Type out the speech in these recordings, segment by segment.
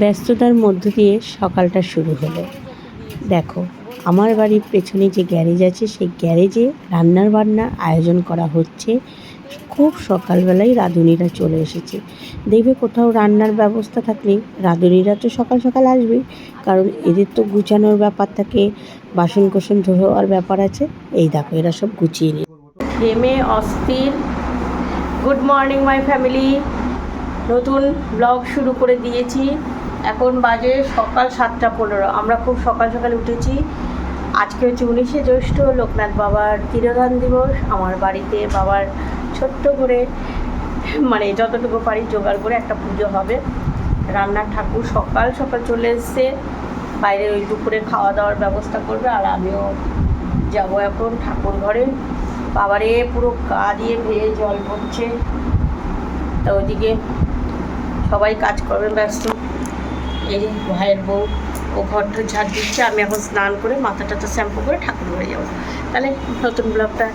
ব্যস্ততার মধ্য দিয়ে সকালটা শুরু হলো। দেখো আমার বাড়ির পেছনে যে গ্যারেজ আছে সেই গ্যারেজে রান্নার বান্নার আয়োজন করা হচ্ছে। খুব সকালবেলায় রাঁধুনিরা চলে এসেছে। দেখবে কোথাও রান্নার ব্যবস্থা থাকলে রাঁধুনিরা তো সকাল সকাল আসবে কারণ এদের তো গুছানোর ব্যাপার থাকে বাসন কোসন ধোয়ার ব্যাপার আছে। এই দেখো এরা সব গুছিয়ে নিয়ে ঘেমে অস্থির। গুড মর্নিং মাই ফ্যামিলি নতুন ব্লগ শুরু করে দিয়েছি। এখন বাজে সকাল সাতটা পনেরো। আমরা খুব সকাল সকাল উঠেছি। আজকে হচ্ছে উনিশে জ্যৈষ্ঠ লোকনাথ বাবার তিরোধান দিবস। আমার বাড়িতে বাবার ছোট্ট করে মানে যতটুকু পারি জোগাড় করে একটা পুজো হবে। রান্নার ঠাকুর সকাল সকাল চলে এসছে। বাইরে ওই দুপুরে খাওয়া দাওয়ার ব্যবস্থা করবে আর আমিও যাব এখন ঠাকুর ঘরে। বাবারে পুরো গা দিয়ে ভেয়ে জল পড়ছে তা ওইদিকে সবাই কাজ করবে ব্যস্ত। এই ভাইয়ের বউ, ও ঘরটা ঝাড় দিচ্ছে, আমি এখন স্নান করে মাথা টাথা শ্যাম্পু করে ঠাকুর ঘরে যাব। তাহলে নতুন ব্লগটা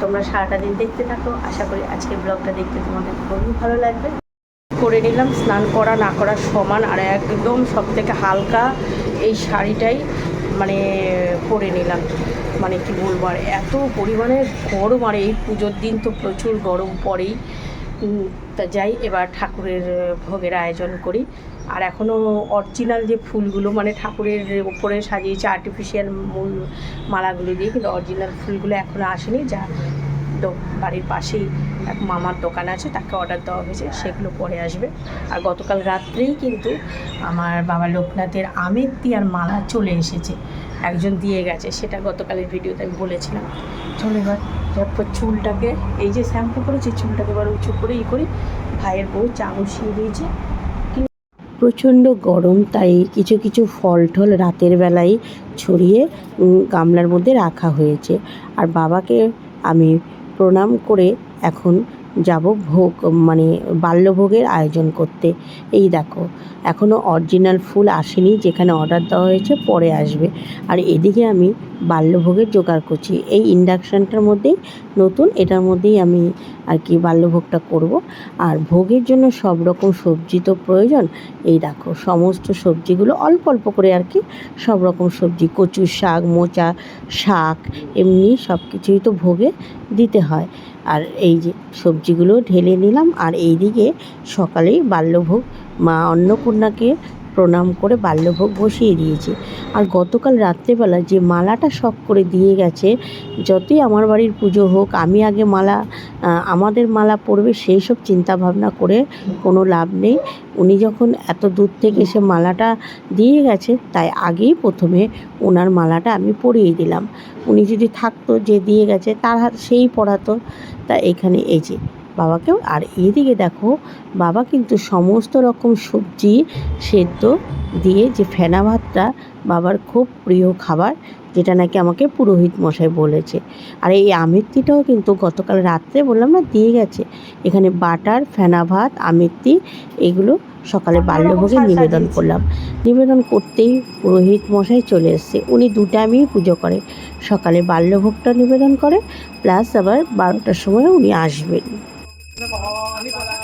তোমরা সারাটা দিন দেখতে থাকো। আশা করি আজকের ব্লগটা দেখতে তোমাদের খুবই ভালো লাগবে। করে নিলাম, স্নান করা না করা সমান আর একদম সব থেকে হালকা এই শাড়িটাই মানে পরে নিলাম। মানে কি বলব, আর এত পরিমাণে গরম, আর এই পুজোর দিন তো প্রচুর গরম পড়েই তা যাই, এবার ঠাকুরের ভোগের আয়োজন করি। আর এখনও অরিজিনাল যে ফুলগুলো মানে ঠাকুরের ওপরে সাজিয়েছে আর্টিফিশিয়াল মূল মালাগুলো দিয়ে, কিন্তু অরিজিনাল ফুলগুলো এখনও আসেনি, যা দো- বাড়ির পাশেই এক মামার দোকান আছে, তাকে অর্ডার দেওয়া হয়েছে, সেগুলো পরে আসবে। আর গতকাল রাত্রেই কিন্তু আমার বাবা লোকনাথের আমের আর মালা চলে এসেছে, একজন দিয়ে গেছে, সেটা গতকালের ভিডিওতে আমি বলেছিলাম। চলো এবার তারপর চুলটাকে, এই যে শ্যাম্পু করেছি, চুলটাকে এবার উঁচু করে ই করি, ভাইয়ের বউ চা বসিয়ে দিয়েছে। প্রচণ্ড গরম, তাই কিছু কিছু ফল টল রাতের বেলায় ছড়িয়ে গামলার মধ্যে রাখা হয়েছে। আর বাবাকে আমি প্রণাম করে এখন যাব ভোগ মানে বাল্যভোগের আয়োজন করতে। এই দেখো এখনও অরিজিনাল ফুল আসেনি, যেখানে অর্ডার দেওয়া হয়েছে পরে আসবে। আর এদিকে আমি বাল্যভোগের জোগাড় করছি। এই ইন্ডাকশানটার মধ্যেই, নতুন এটার মধ্যেই আমি আর কি বাল্যভোগটা করব। আর ভোগের জন্য সব রকম সবজি তো প্রয়োজন। এই দেখো, সমস্ত সবজিগুলো অল্প অল্প করে আর কি সব রকম সবজি কচু শাক, মোচা, শাক, এমনি সব কিছুই তো ভোগে দিতে হয়। আর এই যে সবজিগুলো ঢেলে নিলাম। আর এই দিকে সকালেই বাল্যভোগ মা অন্নপূর্ণাকে প্রণাম করে বাল্যভোগ বসিয়ে দিয়েছে। আর গতকাল রাত্রেবেলা যে মালাটা শখ করে দিয়ে গেছে, যতই আমার বাড়ির পুজো হোক, আমি আগে মালা আমাদের মালা পড়বে সেই সব চিন্তা ভাবনা করে কোনো লাভ নেই। উনি যখন এত দূর থেকে এসে মালাটা দিয়ে গেছে, তাই আগেই প্রথমে ওনার মালাটা আমি পরিয়ে দিলাম। উনি যদি থাকতো যে দিয়ে গেছে, তার হাত, সেই পড়াতো তা এখানে এই যে বাবাকেও। আর এদিকে দেখো বাবা কিন্তু সমস্ত রকম সবজি সেদ্ধ দিয়ে যে ফেনা ভাতটা বাবার খুব প্রিয় খাবার যেটা নাকি আমাকে পুরোহিত মশাই বলেছে। আর এই আমিত্তিটাও কিন্তু গতকাল রাত্রে বললাম না দিয়ে গেছে। এখানে বাটার ফেনা ভাত আমিত্তি এগুলো সকালে বাল্যভোগে নিবেদন করলাম। নিবেদন করতেই পুরোহিত মশাই চলে এসছে। উনি দু টাইমেই পুজো করে। সকালে বাল্যভোগটা নিবেদন করে প্লাস আবার বারোটার সময় উনি আসবেন। แล้วก็อันนี้ปลาร้า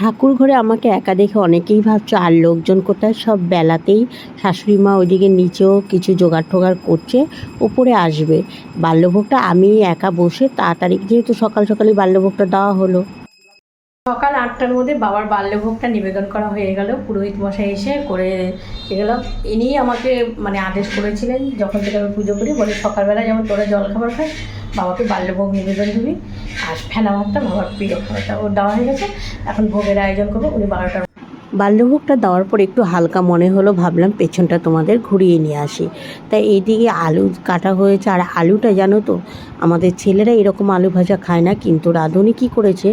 ঠাকুর ঘরে আমাকে একা দেখে অনেকেই ভাবছ, আর লোকজন কোথায়? সব বেলাতেই শাশুড়ি মা ওইদিকে নিচেও কিছু জোগাড় টোগাড় করছে, উপরে আসবে। বাল্যভোগটা আমি একা বসে তাড়াতাড়ি, যেহেতু সকাল সকালে বাল্যভোগটা দেওয়া হলো। সকাল আটটার মধ্যে বাবার বাল্যভোগটা নিবেদন করা হয়ে গেল। পুরোহিত মশাই এসে করে এগুলো ইনি আমাকে মানে আদেশ করেছিলেন যখন থেকে আমি পুজো করি, বলে সকালবেলা যেমন তোরা জল খাবার খাস, বাবাকে বাল্যভোগ নিবেদন দিবি। আর ফেনা ভাতটা বাবার প্রিয় খাবারটা। ওর দেওয়া হয়ে গেছে। এখন ভোগের আয়োজন করব। উনি বারোটার বাল্যভোগটা দেওয়ার পর একটু হালকা মনে হলো, ভাবলাম পেছনটা তোমাদের ঘুরিয়ে নিয়ে আসি। তাই এইদিকে আলু কাটা হয়েছে, আর আলুটা জানো তো, আমাদের ছেলেরা এরকম আলু ভাজা খায় না, কিন্তু রাঁধুনি কী করেছে,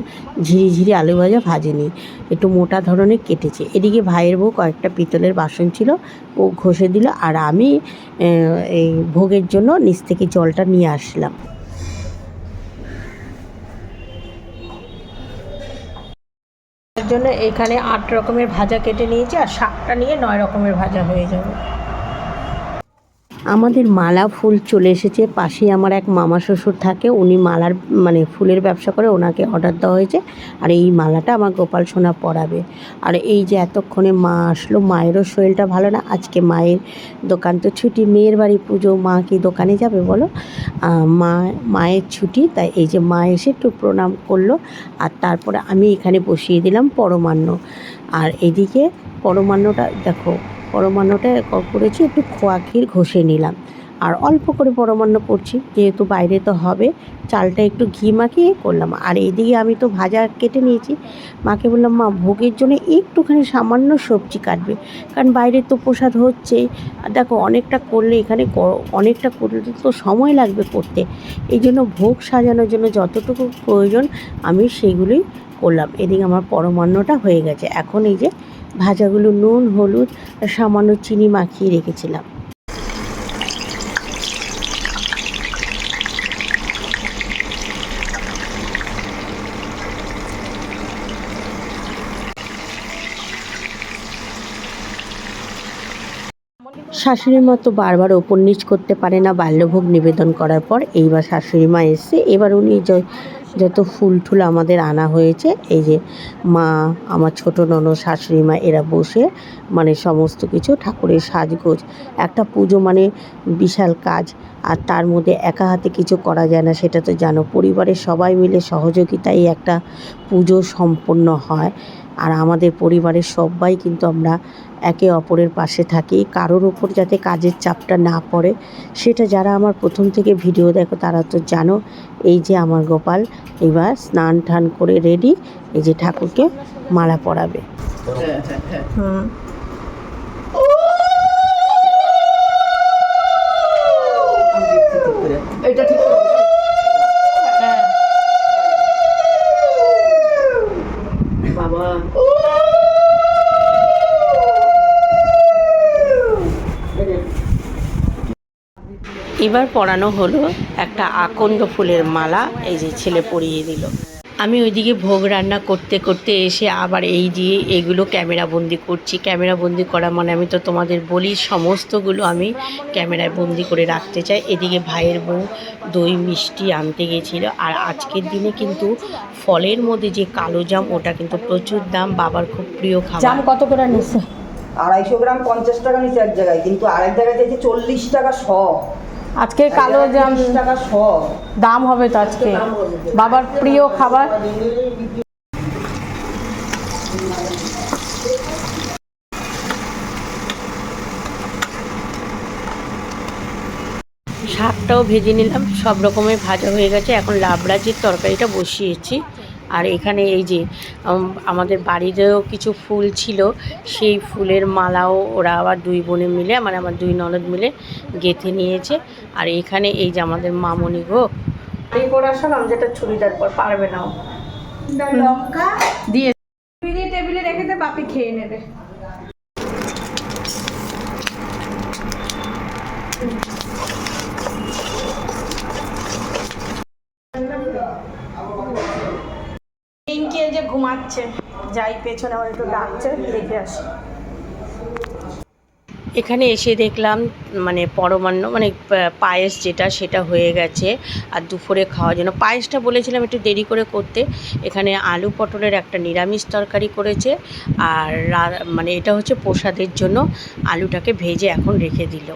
ঝিরি ঝিরি আলু ভাজা ভাজেনি, একটু মোটা ধরনের কেটেছে। এদিকে ভাইয়ের বউ কয়েকটা পিতলের বাসন ছিল, ও ঘষে দিল, আর আমি এই ভোগের জন্য নিচ থেকে জলটা নিয়ে আসলাম। জন্য এখানে আট রকমের ভাজা কেটে নিয়েছি আর শাকটা নিয়ে নয় রকমের ভাজা হয়ে যাবে। আমাদের মালা ফুল চলে এসেছে। পাশে আমার এক মামা শ্বশুর থাকে, উনি মালার মানে ফুলের ব্যবসা করে ওনাকে অর্ডার দেওয়া হয়েছে। আর এই মালাটা আমার গোপাল সোনা পরাবে। আর এই যে এতক্ষণে মা আসলো, মায়েরও শরীরটা ভালো না। আজকে মায়ের দোকান তো ছুটি, মেয়ের বাড়ি পুজো, মা কি দোকানে যাবে বলো? মা, মায়ের ছুটি, তাই এই যে মা এসে একটু প্রণাম করল। আর তারপরে আমি এখানে বসিয়ে দিলাম পরমান্ন। আর এদিকে পরমান্নটা দেখো পরমান্নটা করেছি, একটু খোয়া ক্ষীর ঘষে নিলাম। আর অল্প করে পরমান্ন করছি, যেহেতু বাইরে তো হবে, চালটা একটু ঘি মাখিয়ে করলাম। আর এইদিকে আমি তো ভাজা কেটে নিয়েছি। মাকে বললাম, মা, ভোগের জন্য একটুখানি সামান্য সবজি কাটবে, কারণ বাইরে তো প্রসাদ হচ্ছেই আর দেখো, অনেকটা করলে এখানে অনেকটা করলে তো সময় লাগবে করতে। এই জন্য ভোগ সাজানোর জন্য যতটুকু প্রয়োজন, আমি সেগুলোই করলাম। এদিকে আমার পরমান্নটা হয়ে গেছে। এখন এই যে ভাজাগুলো নুন, হলুদ আর সামান্য চিনি মাখিয়ে রেখেছিলাম। শাশুড়ি মা তো বারবার ওপর নিচ করতে পারে না, বাল্যভোগ নিবেদন করার পর। এইবার শাশুড়ি মা এসছে এবার উনি যত ফুল টুল আমাদের আনা হয়েছে, এই যে মা, আমার ছোট নন শাশুড়ি মা, এরা বসে মানে সমস্ত কিছু ঠাকুরের সাজগোজ, একটা পুজো মানে বিশাল কাজ। আর তার মধ্যে একা হাতে কিছু করা যায় না, সেটা তো জানো, পরিবারের সবাই মিলে সহযোগিতায় একটা পুজো সম্পন্ন হয়। আর আমাদের পরিবারের সবাই কিন্তু আমরা একে অপরের পাশে থাকি। কারোর ওপর যাতে কাজের চাপটা না পড়ে সেটা যারা আমার প্রথম থেকে ভিডিও দেখো তারা তো জানো। এই যে আমার গোপাল এবার স্নান টান করে রেডি এই যে ঠাকুরকে মালা পরাবে। হুম। এবার পরানো হলো একটা আকন্দ ফুলের মালা এই যে ছেলে পরিয়ে দিল। আমি ওইদিকে ভোগ রান্না করতে করতে এসে আবার এই দিয়ে এগুলো ক্যামেরা বন্দি করছি। ক্যামেরা বন্দি করা মানে আমি তো তোমাদের বলি সমস্তগুলো আমি ক্যামেরায় বন্দি করে রাখতে চাই। এদিকে ভাইয়ের বউ দই মিষ্টি আনতে গেছিল। আর আজকের দিনে কিন্তু ফলের মধ্যে যে কালো জাম ওটা কিন্তু প্রচুর দাম। বাবার খুব প্রিয় খাবার। জাম কত করে নিচ্ছে আড়াইশো গ্রাম পঞ্চাশ টাকা নিচে এক জায়গায় কিন্তু আরেক জায়গায় চাইছে চল্লিশ টাকা শ। আজকে কালো জাম দাম হবে তো আজকে বাবার প্রিয় খাবার। শাকটাও ভেজে নিলাম সব রকমের ভাজা হয়ে গেছে। এখন লাবড়াজির তরকারিটা বসিয়েছি। আর এখানে এই যে আমাদের বাড়িতেও কিছু ফুল ছিল সেই ফুলের মালাও ওরা আবার দুই বোনে মিলে মানে আমার দুই ননদ মিলে গেঁথে নিয়েছে। আর এখানে এই যে আমাদের মামনি গো এই পরে আসলাম যেটা চুড়িদার পর পারবে না ও। দিয়ে টেবিলে রেখে দে বাপি খেয়ে নেবে। পিঙ্কি যে ঘুমাচ্ছে, যাই পেছনে আমার একটু ডাকছে, দেখে আসি। এখানে এসে দেখলাম মানে পরমান্ন মানে পায়েস যেটা, সেটা হয়ে গেছে, আর দুপুরে খাওয়ার জন্য। পায়েসটা বলেছিলাম একটু দেরি করে করতে। এখানে আলু পটলের একটা নিরামিষ তরকারি করেছে, আর মানে এটা হচ্ছে প্রসাদের জন্য আলুটাকে ভেজে এখন রেখে দিল।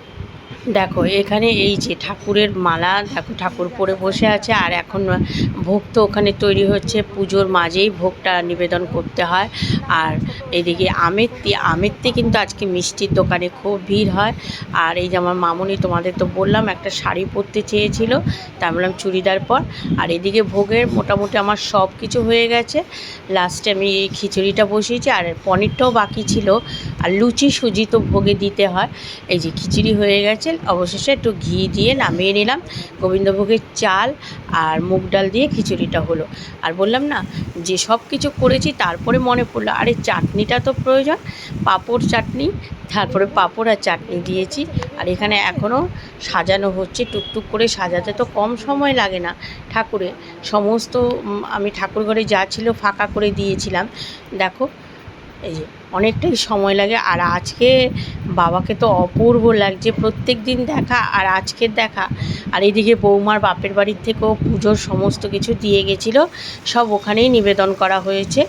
দেখো, এখানে এই যে ঠাকুরের মালা, দেখো ঠাকুর পরে বসে আছে, আর এখন ভোগ তো ওখানে তৈরি হচ্ছে, পুজোর মাঝেই ভোগটা নিবেদন করতে হয়। আর এদিকে আমেরতি আমেরতি কিন্তু আজকে মিষ্টির দোকানে খুব ভিড় হয়। আর এই যে আমার মামনি তোমাদের তো বললাম, একটা শাড়ি পরতে চেয়েছিল, তা বললাম চুড়িদার পর। আর এদিকে ভোগের মোটামুটি আমার সব কিছু হয়ে গেছে। লাস্টে আমি এই খিচুড়িটা বসিয়েছি, আর পনিরটাও বাকি ছিল। আর লুচি সুজি তো ভোগে দিতে হয়। এই যে খিচুড়ি হয়ে গেছে অবশেষে একটু ঘি দিয়ে নামিয়ে নিলাম। গোবিন্দভোগের চাল আর মুগ ডাল দিয়ে খিচুড়িটা হলো। আর বললাম না, যে সব কিছু করেছি তারপরে মনে পড়ল, আরে চাটনিটা তো প্রয়োজন। পাঁপড় চাটনি, তারপরে পাঁপড় আর চাটনি দিয়েছি। আর এখানে এখনও সাজানো হচ্ছে, টুকটুক করে সাজাতে তো কম সময় লাগে না ঠাকুরে সমস্ত আমি ঠাকুর ঘরে যা ছিল ফাঁকা করে দিয়েছিলাম। দেখো এই যে অনেকটাই সময় লাগে। আর আজকে বাবাকে তো অপূর্ব লাগছে। প্রত্যেক দিন দেখা আর আজকের দেখা। আর এদিকে বৌমার বাপের বাড়ির থেকেও পুজোর সমস্ত কিছু দিয়ে গেছিল। সব ওখানেই নিবেদন করা হয়েছে।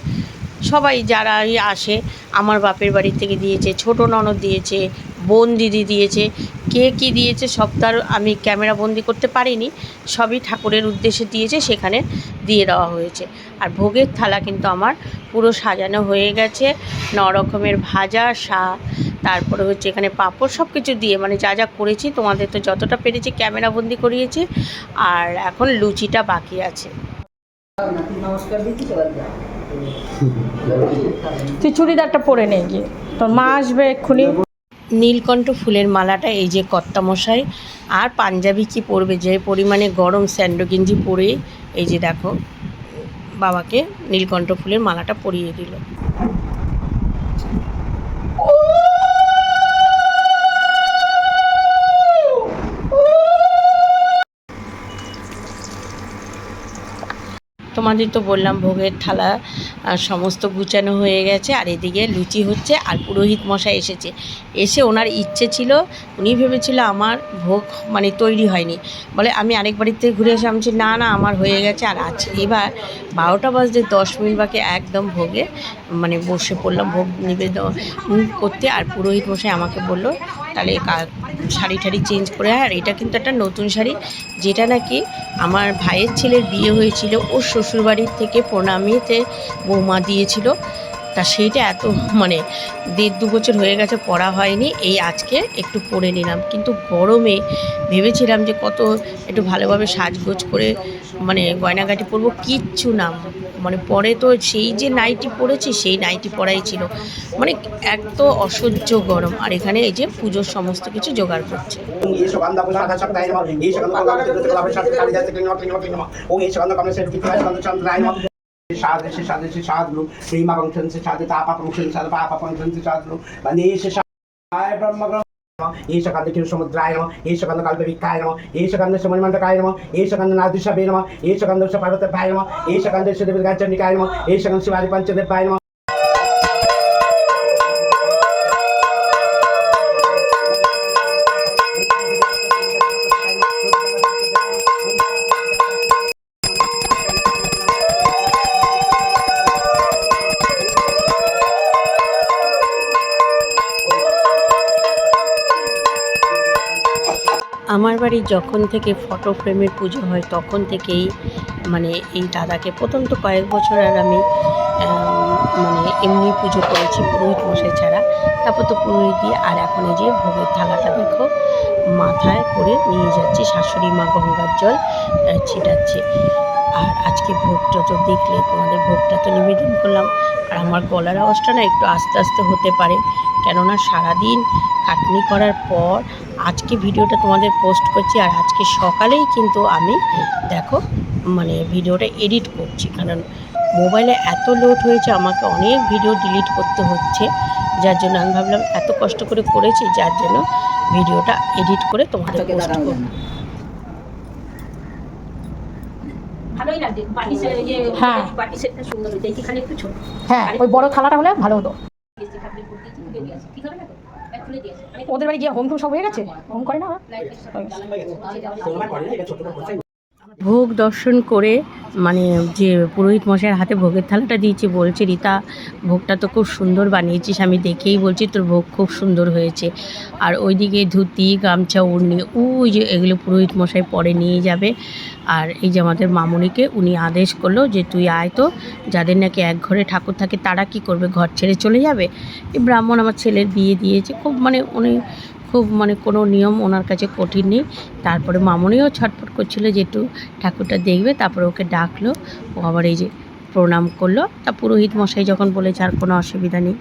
সবাই যারাই আসে, আমার বাপের বাড়ি থেকে দিয়েছে, ছোট ননদ দিয়েছে, বোন দিদি দিয়েছে, কে কী দিয়েছে সব তার আমি ক্যামেরা বন্দি করতে পারিনি, সবই ঠাকুরের উদ্দেশ্যে দিয়েছে, সেখানে দিয়ে দেওয়া হয়েছে। আর ভোগের থালা কিন্তু আমার পুরো সাজানো হয়ে গেছে, ন রকমের ভাজা শাক তারপরে হচ্ছে এখানে পাঁপড় সব কিছু দিয়ে মানে যা যা করেছি, তোমাদের তো যতটা পেরেছি ক্যামেরা বন্দি করিয়েছি, আর এখন লুচিটা বাকি আছে। নমস্কার তুই চুড়িদারটা পরে নে গিয়ে। তোর মা আসবে এক্ষুনি। নীলকণ্ঠ ফুলের মালাটা, এই যে কর্তা মশাই আর পাঞ্জাবি কি পরবে? যে পরিমাণে গরম স্যান্ডো গেঞ্জি পরে, এই যে দেখো, বাবাকে নীলকণ্ঠ ফুলের মালাটা পরিয়ে দিল। তোমাদের তো বললাম, ভোগের থালা সমস্ত গুছানো হয়ে গেছে। আর এদিকে লুচি হচ্ছে, আর পুরোহিত মশাই এসেছে। এসে ওনার ইচ্ছে ছিল, উনি ভেবেছিল আমার ভোগ মানে তৈরি হয়নি। বলে আমি আরেক বাড়ির থেকে ঘুরে এসে, আমি না না, আমার হয়ে গেছে। আর আছে এবার বারোটা বাজতে দশ মিনিট বাকি একদম ভোগে মানে বসে পড়লাম, ভোগ নিবেদন করতে। আর পুরোহিত মশাই আমাকে বলল, তাহলে শাড়ি টাড়ি চেঞ্জ করে। আর এটা কিন্তু একটা নতুন শাড়ি, যেটা নাকি আমার ভাইয়ের ছেলের বিয়ে হয়েছিল, ওর শ্বশুরবাড়ির থেকে প্রণামীতে বৌমা দিয়েছিল। তা সেইটা এত মানে দেড় দু বছর হয়ে গেছে, পড়া হয়নি। এই আজকে একটু পরে নিলাম। কিন্তু গরমে ভেবেছিলাম যে কত একটু ভালোভাবে সাজগোজ করে মানে গয়নাগাটি পরবো, কিচ্ছু না। মানে পরে তো সেই যে নাইটি পরেছি, সেই নাইটি পরাই ছিল। মানে এক তো অসহ্য গরম। আর এখানে এই যে পুজোর সমস্ত কিছু জোগাড় করছে। शेषाद शेषाद शेषाद रूप श्रीमा फंक्शन से साथ तापा फंक्शन साथ पापा फंक्शन से साथ रूप बने शेषाय ब्रह्म ఏషకంద కిరుసముద్రాయ నమ ఏషకంద కల్పవికాయ నమ ఏషకంద శమణమండకాయ నమ ఏషకంద నాదృశభే నమ ఏషకంద పర్వతభాయ నమ ఏషకంద శివగచ్చండికాయ నమ ఏషకంద శివాది పంచదేవాయ నమ বাড়ি যখন থেকে ফটো ফ্রেমের পুজো হয়, তখন থেকেই মানে এই দাদাকে প্রথম তো কয়েক বছর আর আমি মানে এমনি পুজো করেছি পুরোহিত মশাই ছাড়া। তারপর তো পুরোহিত দিয়ে আর এখন এই যে ভোগের থালাটা দেখো, মাথায় করে নিয়ে যাচ্ছে, শাশুড়ি মা গঙ্গার জল ছিটাচ্ছে। আর আজকে ভোগটা তো দেখলে তোমাদের ভোগটা তো নিবেদন করলাম। আর আমার গলার আওয়াজটা না একটু আস্তে আস্তে হতে পারে। কেননা সারাদিন খাটনি করার পর আজকে ভিডিওটা তোমাদের পোস্ট করছি আর আজকে সকালেই কিন্তু আমি দেখো মানে ভিডিওটা এডিট করছি। কারণ মোবাইলে এত লোড হয়েছে আমাকে অনেক ভিডিও ডিলিট করতে হচ্ছে। যার জন্য আমি ভাবলাম এত কষ্ট করে করেছি যার জন্য ভিডিওটা এডিট করে তোমাদের পোস্ট দাঁড়ানো করব না ভালোই লাগছে বাটি সে ইয়ে হ্যাঁ। হ্যাঁ ওই বড় থালাটা হলে ভালো হতো। মানে ওদের বাড়ি গিয়ে হোম টুম সব হয়ে গেছে? হোম করে না? ভোগ দর্শন করে মানে যে পুরোহিত মশাইয়ের হাতে ভোগের থালাটা দিয়েছি, বলছে, রীতা, ভোগটা তো খুব সুন্দর বানিয়েছিস, আমি দেখেই বলছি, তোর ভোগ খুব সুন্দর হয়েছে। আর ওইদিকে ধুতি, গামছা, উড়নি, ওই যে এগুলো পুরোহিত মশাই পরে নিয়ে যাবে। আর এই যে আমাদের মামুনিকে, উনি আদেশ করল যে, তুই আয় তো, যাদের নাকি এক ঘরে ঠাকুর থাকে, তারা কি করবে, ঘর ছেড়ে চলে যাবে? এই ব্রাহ্মণ আমার ছেলের বিয়ে দিয়েছে, খুব মানে উনি খুব মানে কোনো নিয়ম ওনার কাছে কঠিন নেই। তারপরে মামনিও ছটফট করছিল যে একটু ঠাকুরটা দেখবে তারপরে ওকে ডাকলো। ও আবার এই যে প্রণাম করল। তা পুরোহিত মশাই যখন বলেছে আর কোনো অসুবিধা নেই।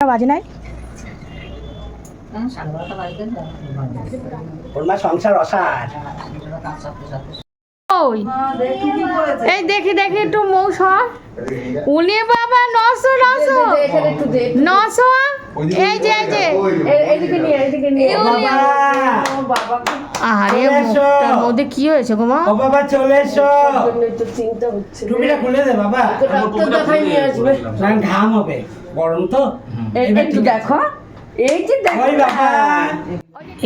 বাজে নাই? ওর মা সংসার অসার। ওই এই দেখি দেখি একটু মৌস। উনি বাবা নশো নশো নশো এই যে এই যে। আরে মুখটার মধ্যে কি হয়েছে গো মা? ও বাবা চলে এসো। টুপিটা খুলে দে বাবা। কারণ ঘাম হবে। গরম তো। একটু দেখো। এই যে দেখো। বাবা।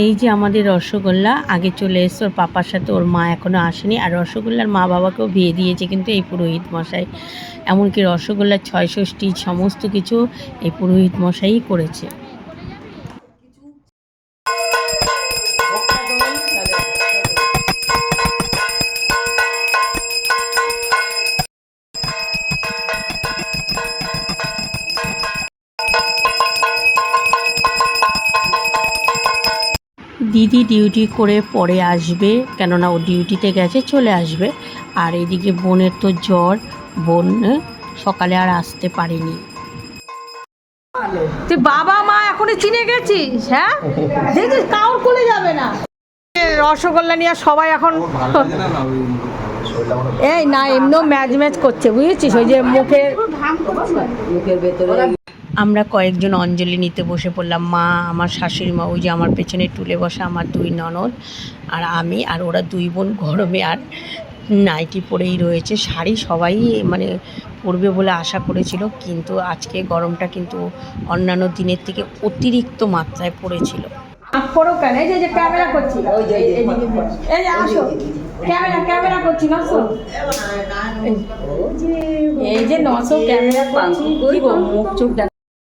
এই যে আমাদের রসগোল্লা, আগে চলে এসছে ওর পাপার সাথে, ওর মা এখনও আসেনি। আর রসগোল্লার মা বাবাকেও বিয়ে দিয়েছে কিন্তু এই পুরোহিত মশাই। এমনকি রসগোল্লার ছয়ষষ্ঠী সমস্ত কিছু এই পুরোহিত মশাই করেছে। দিদি ডিউটি করে পরে আসবে কেননা ও ডিউটিতে গেছে চলে আসবে। আর এদিকে বোনের তো জ্বর বোন সকালে আর আসতে পারেনি। তুই বাবা মা এখনই চিনে গেছিস হ্যাঁ? দেখছিস কাউর কোলে যাবে না। রসগোল্লা নিয়ে সবাই এখন এই না এমনিও ম্যাচ ম্যাচ করছে বুঝেছিস? ওই যে মুখের মুখের ভেতরে আমরা কয়েকজন অঞ্জলি নিতে বসে পড়লাম মা আমার শাশুড়ি মা ওই যে আমার পেছনে টুলে বসা আমার দুই ননদ আর আমি আর ওরা দুই বোন গরমে আর নাইটি পরেই রয়েছে শাড়ি সবাই মানে পরবে বলে আশা করেছিল কিন্তু আজকে গরমটা কিন্তু অন্যান্য দিনের থেকে অতিরিক্ত মাত্রায় পড়েছিল করো কেন এই যে ক্যামেরা করছি ওই যে, ওই যে। এই যে আসো ক্যামেরা ক্যামেরা করছি নশো এই যে নশো ক্যামেরা করছি মুখ চোখ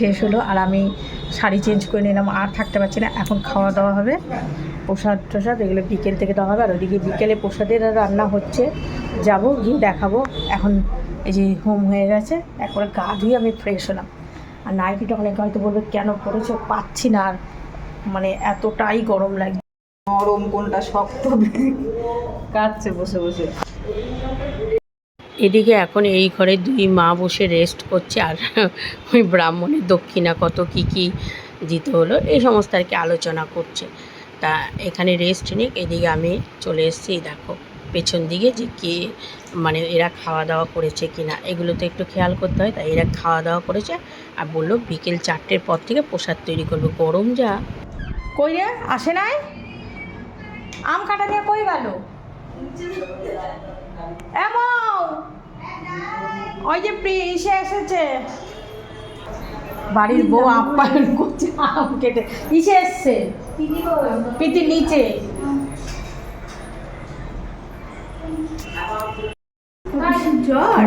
শেষ হলো আর আমি শাড়ি চেঞ্জ করে নিলাম, আর থাকতে পারছি না। এখন খাওয়া দাওয়া হবে, প্রসাদ টসাদ, এগুলো বিকেল থেকে দেওয়া হবে। আর ওইদিকে বিকেলে প্রসাদের রান্না হচ্ছে, যাব গিয়ে দেখাবো। এখন এই যে হোম হয়ে গেছে, একবারে গা ধুয়ে আমি ফ্রেশ হলাম। আর নাইটিটা অনেকে হয়তো বলবে, কেন পড়েছো পাচ্ছি না আর। মানে এতটাই গরম লাগে নরম কোনটা শক্ত? কাটছে বসে বসে। এদিকে এখন এই ঘরে দুই মা বসে রেস্ট করছে আর ওই ব্রাহ্মণের দক্ষিণা কত কি কি দিতে হলো এই সমস্ত আর কি আলোচনা করছে। তা এখানে রেস্ট নিক, এদিকে আমি চলে এসেছি, দেখো পেছন দিকে যে কি মানে এরা খাওয়া দাওয়া করেছে কি না এগুলো তো একটু খেয়াল করতে হয়। তাই এরা খাওয়া দাওয়া করেছে আর বলল বিকেল চারটের পর থেকে প্রসাদ তৈরি করবে, গরম যা। কই রে, আসে নাই? আম কাটা নিয়ে কই গেল? এমন? ওই যে এসে এসেছে। বাড়ির বউ আপ্যায়ন করছে আম কেটে। ইসে এসছে। পিতির নিচে।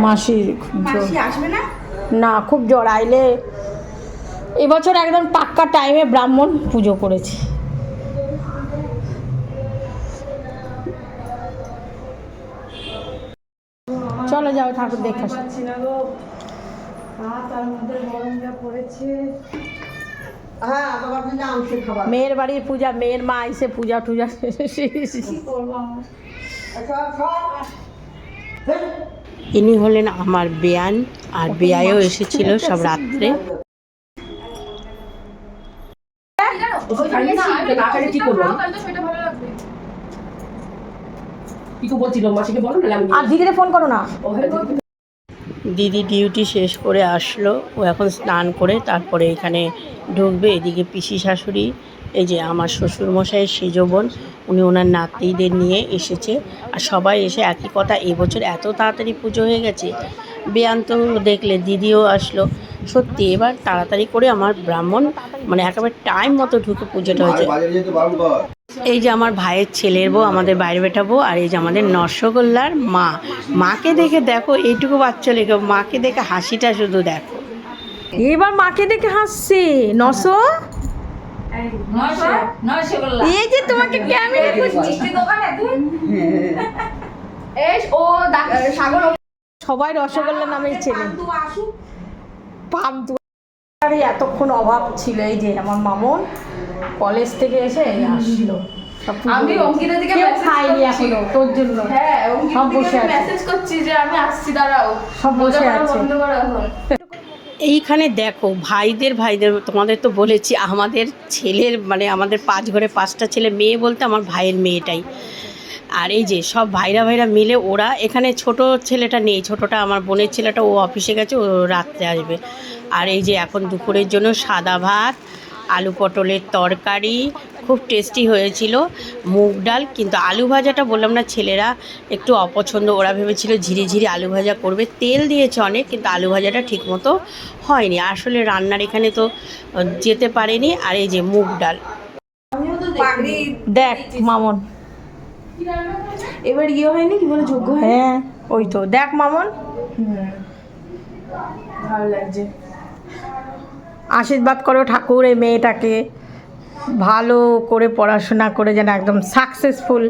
মাসির আসবে না? না খুব জ্বর। আইলে এবছর একদম পাক্কা টাইমে ব্রাহ্মণ পুজো করেছি। চলো যাও ঠাকুর দেখে আসি। পাচ্ছি না গো। আর তার মধ্যে গরম যা পড়েছে। হ্যাঁ মেয়ের বাড়ির পূজা মেয়ের মা এসে পূজা টুজা সব ইনি হলেন আমার বেয়ান আর বেয়াইও এসেছিল সব রাত্রে। পিকু বলছিল মাসিকে বলো না আমি আর দিদিকে ফোন করো না। দিদি ডিউটি শেষ করে আসলো ও এখন স্নান করে তারপরে এখানে ঢুকবে এদিকে পিসি শাশুড়ি এই যে আমার শ্বশুরমশাইয়ের সেজ বোন উনি ওনার নাতিদের নিয়ে এসেছে আর সবাই এসে একই কথা এবছর এত তাড়াতাড়ি পুজো হয়ে গেছে। বেয়ান তো দেখলে দিদিও আসলো সত্যি এবার তাড়াতাড়ি করে আমার ব্রাহ্মণ মানে একেবারে টাইম মতো ঢুকে পুজোটা হয়েছে। এই যে আমার ভাইয়ের ছেলের বউ আমাদের বাইরে বেটাবো আর এই যে আমাদের নরসগোল্লার মা। মাকে দেখে দেখো এইটুকু বাচ্চা লেগে মাকে দেখে হাসিটা শুধু দেখো। এবার মাকে দেখে হাসছে। নশো এই যে তোমাকে ক্যামেরা সবাই রসগোল্লা নামের ছেলে। পান্তুয়া। আরে এতক্ষণ অভাব ছিল এই যে আমার মামন কলেজ থেকে এসে আসলো। আমি অঙ্কিতা message করছি। এখনও তোর জন্য। হ্যাঁ সব বসে আছে। মেসেজ করছি যে আমি আসছি দাঁড়াও। সব বসে আছে। বন্ধ করো এখন। এইখানে দেখো ভাইদের ভাইদের তোমাদের তো বলেছি আমাদের ছেলের মানে আমাদের পাঁচ ঘরে পাঁচটা ছেলে মেয়ে বলতে আমার ভাইয়ের মেয়েটাই। আর এই যে সব ভাইরা ভাইরা মিলে ওরা এখানে ছোট ছেলেটা নেই ছোটটা আমার বোনের ছেলেটা ও অফিসে গেছে ও রাত্রে আসবে। আর এই যে এখন দুপুরের জন্য সাদা ভাত আলু পটলের তরকারি খুব টেস্টি হয়েছিল। মুগ ডাল কিন্তু আলু ভাজাটা বললাম না ছেলেরা একটু অপছন্দ। ওরা ভেবেছিল ঝিরি ঝিরি আলু ভাজা করবে। তেল দিয়েছে অনেক কিন্তু আলু ভাজাটা ঠিকমতো হয়নি। আসলে রান্নার এখানে তো যেতে পারেনি। আর এই যে মুগ ডাল। দেখ মামন। এবার ইয়ে হয়নি কি বলে যোগ্য হ্যাঁ ওই তো। দেখ মামন। ভালো লাগছে। আশীর্বাদ করো ঠাকুর এই মেয়েটাকে। ভালো করে পড়াশোনা করে যেন একদম সাকসেসফুল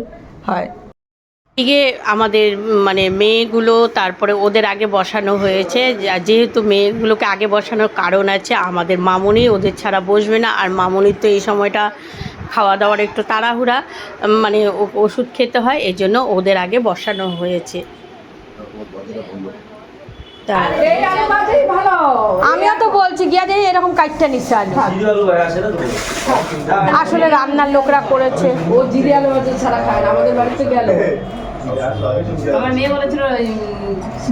হয়। এদিকে আমাদের মানে মেয়েগুলো তারপরে ওদের আগে বসানো হয়েছে। যেহেতু মেয়েগুলোকে আগে বসানোর কারণ আছে, আমাদের মামুনি ওদের ছাড়া বসবে না। আর মামুনির তো এই সময়টা খাওয়া দাওয়ার একটু তাড়াহুড়া মানে ওষুধ খেতে হয় এই জন্য ওদের আগে বসানো হয়েছে। আমিও তো বলছি গিয়া যে এরকম কাজটা নিচ্ছে আজ আসলে রান্নার লোকরা করেছে। ও জিরে আলু ভাজা ছাড়া খায় আমাদের বাড়িতে গেল। আমার মেয়ে বলেছিল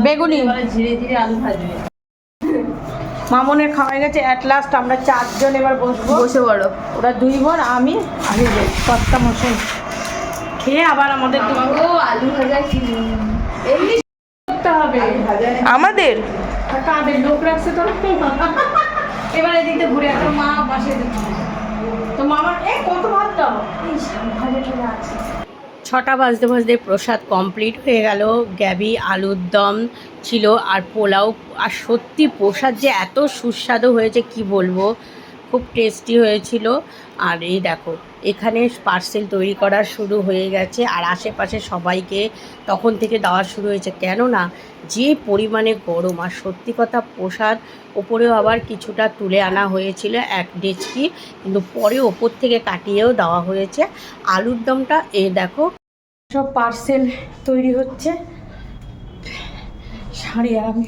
বেগুনি। ধীরে ধীরে আলু ভাজবে। মামনের খাওয়া গেছে অ্যাট লাস্ট আমরা চারজন এবার বসবো। বসে বড় ওরা দুই বোন আমি আমি কর্তা মশাই। খেয়ে আবার আমাদের আলু ভাজা করতে হবে। আমাদের? কাদের লোক রাখছে তো। এবার এদিক ঘুরে একটা মা পাশে তো মামার এ কত ভাত দাও? ছটা বাজতে বাজতে প্রসাদ কমপ্লিট হয়ে গেল। গ্যাবি আলুর দম ছিল আর পোলাও। আর সত্যি প্রসাদ যে এত সুস্বাদু হয়েছে কি বলব? খুব টেস্টি হয়েছিল। আর এই দেখো এখানে পার্সেল তৈরি করা শুরু হয়ে গেছে আর আশেপাশে সবাইকে তখন থেকে দেওয়া শুরু হয়েছে। কেননা যে পরিমাণে গরম আর সত্যি কথা প্রসাদ ওপরেও আবার কিছুটা তুলে আনা হয়েছিল, এক ডেচকি, কিন্তু পরে ওপর থেকে কাটিয়েও দেওয়া হয়েছে। আলুর দমটা এ দেখো, সব পার্সেল তৈরি হচ্ছে। শাড়ি আমি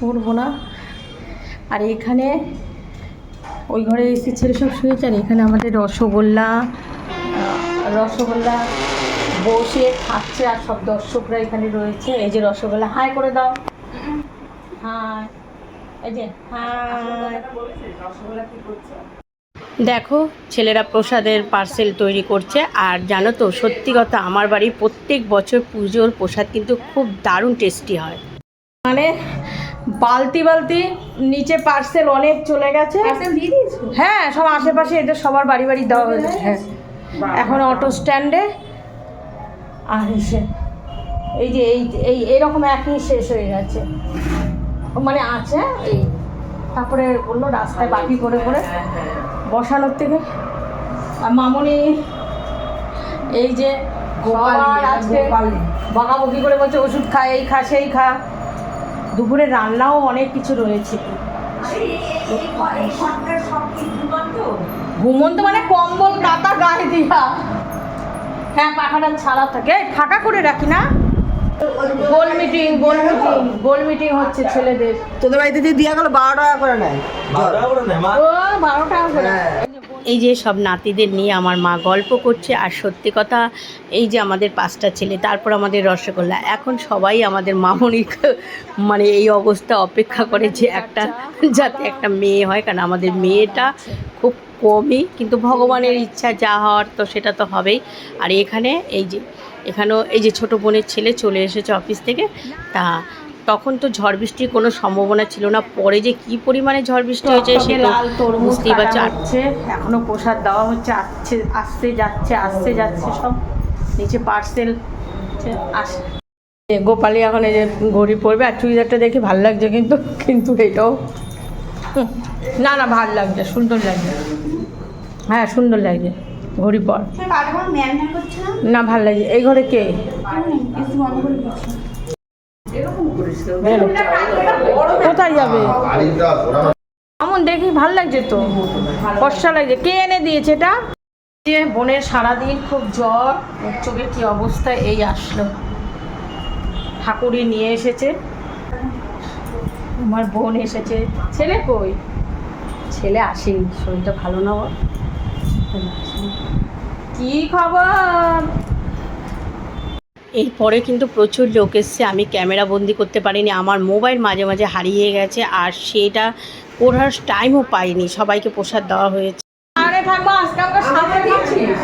পরবো না। আর এখানে ওই ঘরে এসি ছেলে সব শুয়েছে আর এখানে আমাদের রসগোল্লা রসগোল্লা বসে খাচ্ছে আর সব দর্শকরা এখানে রয়েছে। এই যে রসগোল্লা, হাই করে দাও। এই যে দেখো, ছেলেরা প্রসাদের পার্সেল তৈরি করছে। আর জানো তো, সত্যি কথা, আমার বাড়ি প্রত্যেক বছর পুজোর প্রসাদ কিন্তু খুব দারুণ টেস্টি হয়। মানে বালতি বালতি নিচে পার্সেল অনেক চলে গেছে। হ্যাঁ সব আশেপাশে এদের সবার বাড়ি বাড়ি দেওয়া হয়েছে। হ্যাঁ। এখন অটো স্ট্যান্ডে আর এসে এই যে এই এই এরকম একই শেষ হয়ে গেছে। মানে আছে এই তারপরে বলল রাস্তায় বাকি করে করে বসানোর থেকে। আর মামনি এই যে আজকে বকাবকি করে বলছে ওষুধ খা এই খা সেই খা। দুপুরে রান্নাও অনেক কিছু রয়েছে। ঘুমন্ত মানে কম্বল কাতা গায়ে দিয়া। হ্যাঁ পাখাটা ছাড়া থাকে। ফাঁকা করে রাখি না। গোল মিটিং গোল মিটিং গোল মিটিং হচ্ছে ছেলেদের। তোদের বাড়িতে যে দিয়া গেলো বারো টাকা করে নেয়। ও বারো টাকা করে। এই যে সব নাতিদের নিয়ে আমার মা গল্প করছে, আর সত্যি কথা এই যে আমাদের পাঁচটা ছেলে, তারপর আমাদের রসগোল্লা। এখন সবাই আমাদের মামনি মানে এই অবস্থা অপেক্ষা করে যে একটা যাতে একটা মেয়ে হয়, কারণ আমাদের মেয়েটা খুব কমই, কিন্তু ভগবানের ইচ্ছা যা হওয়ার তো সেটা তো হবেই। আর এখানে এই যে, এখানেও এই যে ছোটো বোনের ছেলে চলে এসেছে অফিস থেকে, তা তখন তো ঝড় বৃষ্টির কোনো সম্ভাবনা ছিল না। পরে যে কি পরিমাণে ঝড় বৃষ্টি হয়েছে সে তো লাল তরমুজ বুঝতেই পারছ। আর এখনও প্রসাদ দেওয়া হচ্ছে আসছে আসতে যাচ্ছে আসতে যাচ্ছে সব। নিচে পার্সেল আসে গোপালী এখন এই যে ঘড়ি পরবে আর চুড়িদারটা দেখে ভালো লাগছে কিন্তু কিন্তু এটাও না না ভালো লাগছে সুন্দর লাগছে। হ্যাঁ সুন্দর লাগছে ঘড়ি পর। না? ভালো লাগছে। এই ঘরে কে। কোথায় যাবে? এমন দেখি ভালো লাগছে তো। কষ্ট লাগছে। কে এনে দিয়েছে এটা? যে বোনের সারাদিন খুব জ্বর চোখে কি অবস্থা? এই আসলো। ঠাকুরই নিয়ে এসেছে। আমার বোন এসেছে। ছেলে কই? ছেলে আসেনি। শরীরটা ভালো না ওর? কি খবর? এরপরে কিন্তু প্রচুর লোক এসছে। আমি ক্যামেরা বন্দি করতে পারিনি। আমার মোবাইল মাঝে মাঝে হারিয়ে গেছে আর সেটা ওঠার টাইমও পাইনি। সবাইকে প্রসাদ দেওয়া হয়েছে। আরে ঠাকুমা আজকে আমরা সামনে দিয়েছিস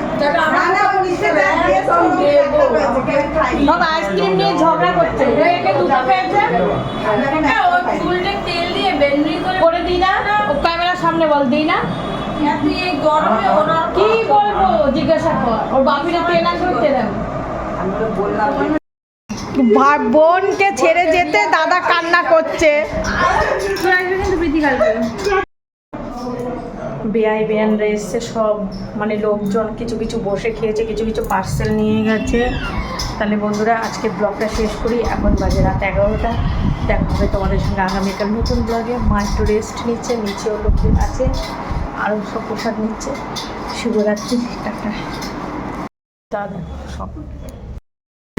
সব আইসক্রিম নিয়ে ঝগড়া করছে। একে দুটো পেয়েছে তেল দিয়ে বেন্ডি করে করে দিই না। ক্যামেরার সামনে বল দিই না। তুই এই গরমে ওরা কি বলব? জিজ্ঞাসা কর। ওর বাপিরা তেল আসবে তেল বোনকে ছেড়ে যেতে দাদা কান্না করছে। বেআই বেয়ানরা এসছে সব মানে লোকজন কিছু কিছু বসে খেয়েছে, কিছু কিছু পার্সেল নিয়ে গেছে। তাহলে বন্ধুরা, আজকে ব্লগটা শেষ করি। এখন বাজে রাত এগারোটা। দেখা হবে তোমাদের সঙ্গে আগামীকাল নতুন ব্লগে মা একটু রেস্ট নিচ্ছে, নিচেও লোকজন আছে আরও সব প্রসাদ নিচ্ছে। শুভরাত্রি, টাটা। দাদা সব।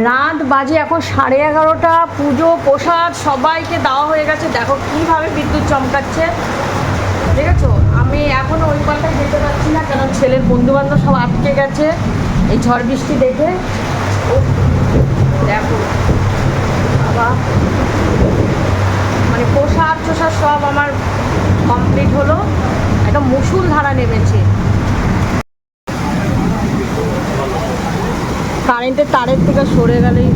রাত বাজে এখন সাড়ে এগারোটা, পুজো, প্রসাদ সবাইকে দেওয়া হয়ে গেছে। দেখো কীভাবে বিদ্যুৎ চমকাচ্ছে। ঠিক আছে আমি এখনও ওই পাল্টায় যেতে পারছি না কারণ ছেলের বন্ধুবান্ধব সব আটকে গেছে। এই ঝড় বৃষ্টি দেখে। দেখো। বাবা। মানে প্রসাদ টোসাদ সব আমার কমপ্লিট হলো। একটা মুসুল ধারা নেমেছে। কারেন্টের তারের থেকে সরে গেলেই